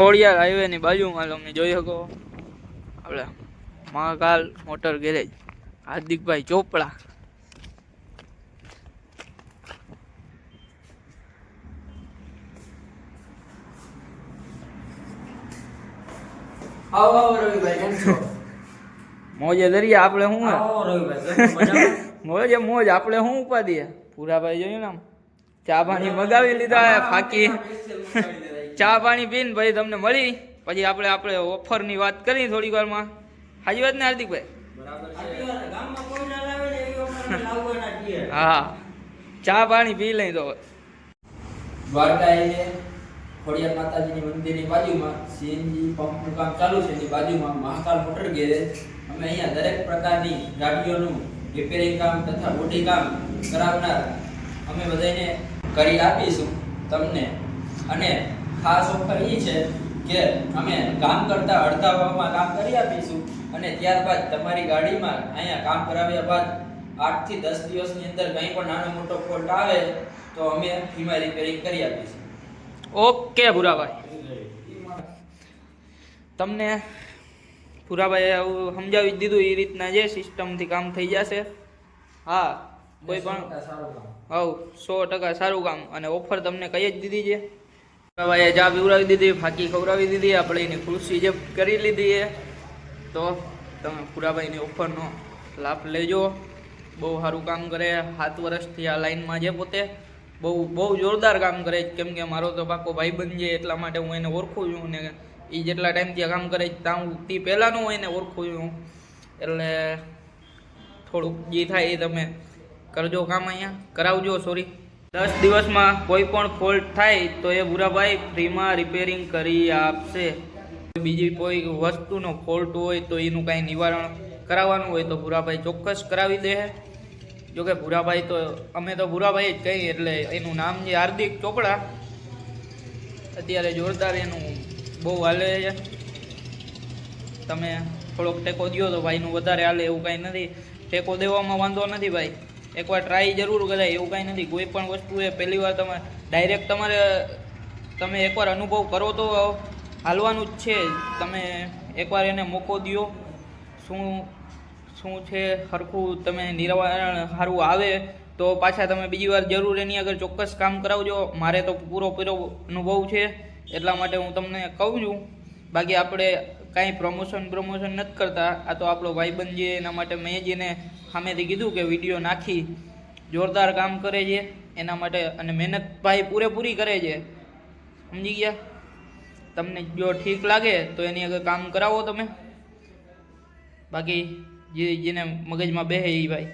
ખોડિયાર હાઈવેની બાજુમાં તમે જોઈ શકો. આપણે મહાકાલ મોટર ગેરેજ હાર્દિકભાઈ ચોપડા. આવો આવો રવિભાઈ કેમ છો? મોજે દરિયા આપણે શું હે? આવો રવિભાઈ? મોજે મોજ આપણે શું ઉપાડીએ? પૂરાભાઈ જોયું ને ચા પાણી મગાવી લીધા ફાકી. ચા પાણી પીને પછી તમને મળી. પછી આપણે આપણે ઓફરની વાત કરી થોડીક વારમાં. હાજી વાત ને હાર્દિકભાઈ. હા. ચા પાણી પી લઈ તો ખોડિયાર માતાજીની મંદિરની બાજુમાં સીએનજી પંપનું કામ ચાલુ છે. એની બાજુમાં મહાકાલ મોટર ગેરેજ. અમે અહીંયા દરેક પ્રકારની ગાડીઓનું રિપેરિંગ કામ તથા મોટી કામ કરાવનાર. અમે બધાને કરી આપીશું તમને. અને ખાસ ઓફર એ છે કે અમે કામ કરતા અડધા ભાવમાં કામ કરી આપીશું અને ત્યારબાદ તમારી ગાડીમાં અહીંયા કામ કરાવ્યા બાદ આઠથી દસ દિવસની અંદર કંઈ પણ નાનો મોટો ફોલ્ટ આવે તો અમે ફીમાં રિપેરિંગ કરી આપીશું. ઓકે ભૂરાભાઈ. તમને ભૂરાભાઈએ આવું સમજાવી જ દીધું એ રીતના જે સિસ્ટમથી કામ થઈ જશે. હા કોઈ પણ સારું હવ સો ટકા સારું કામ. અને ઓફર તમને કઈ જ દીધી છે? ભૂરાભાઈએ જા પીવડાવી દીધી, ફાકી ખવડાવી દીધી, આપણે એની ખુરશી જે કરી લીધી એ. તો તમે પુરાભાઈની ઓફરનો લાભ લેજો. બહુ સારું કામ કરે, સાત વર્ષથી આ લાઈનમાં છે પોતે બહુ બહુ જોરદાર કામ કરે. કેમ કે મારો તો પાકો ભાઈબંધ છે એટલા માટે હું એને ઓળખું છું ને એ જેટલા ટાઈમથી કામ કરે ત્યાં હું તે પહેલાંનું હું એને ઓળખું છું. એટલે થોડુંક જે થાય એ તમે કરજો કામ અહીંયા. કરાવજો સોરી દસ દિવસમાં કોઈ પણ ફોલ્ટ થાય તો એ ભૂરાભાઈ ફ્રીમાં રિપેરિંગ કરી આપશે. બીજી કોઈ વસ્તુનો ફોલ્ટ હોય તો એનું કાંઈ નિવારણ કરાવવાનું હોય તો ભૂરાભાઈ ચોક્કસ કરાવી દે. જોકે ભૂરાભાઈ તો, અમે તો ભૂરાભાઈ જ કહીએ એટલે એનું નામ છે હાર્દિક ચોપડા. અત્યારે જોરદાર એનું બહુ હાલે છે. તમે થોડોક ટેકો દ્યો તો ભાઈનું વધારે હાલે એવું કાંઈ નથી. ટેકો દેવામાં વાંધો નથી ભાઈ. એકવાર ટ્રાય જરૂર કરાય, એવું કાંઈ નથી. કોઈ પણ વસ્તુ એ પહેલી વાર તમે ડાયરેક્ટ તમારે, તમે એકવાર અનુભવ કરો તો હાલવાનું જ છે. તમે એકવાર એને મોકો દો શું શું છે સરખું તમે નિરાવરણ સારું આવે તો પાછા તમે બીજી વાર જરૂર એની આગળ ચોક્કસ કામ કરાવજો. મારે તો પૂરો પૂરો અનુભવ છે. એટલા માટે હું તમને કહું છું. બાકી આપણે કાંઈ પ્રમોશન પ્રમોશન નથી કરતા. આ તો આપણો ભાઈબંધ છે, એના માટે મેં જ એને સામેથી કીધું કે વીડિયો નાખી. જોરદાર કામ કરે છે, એના માટે અને મહેનત ભાઈ પૂરેપૂરી કરે છે. સમજી ગયા? તમને જો ઠીક લાગે તો એની આગળ કામ કરાવો તમે. બાકી જે જેને મગજમાં બેહે એ ભાઈ.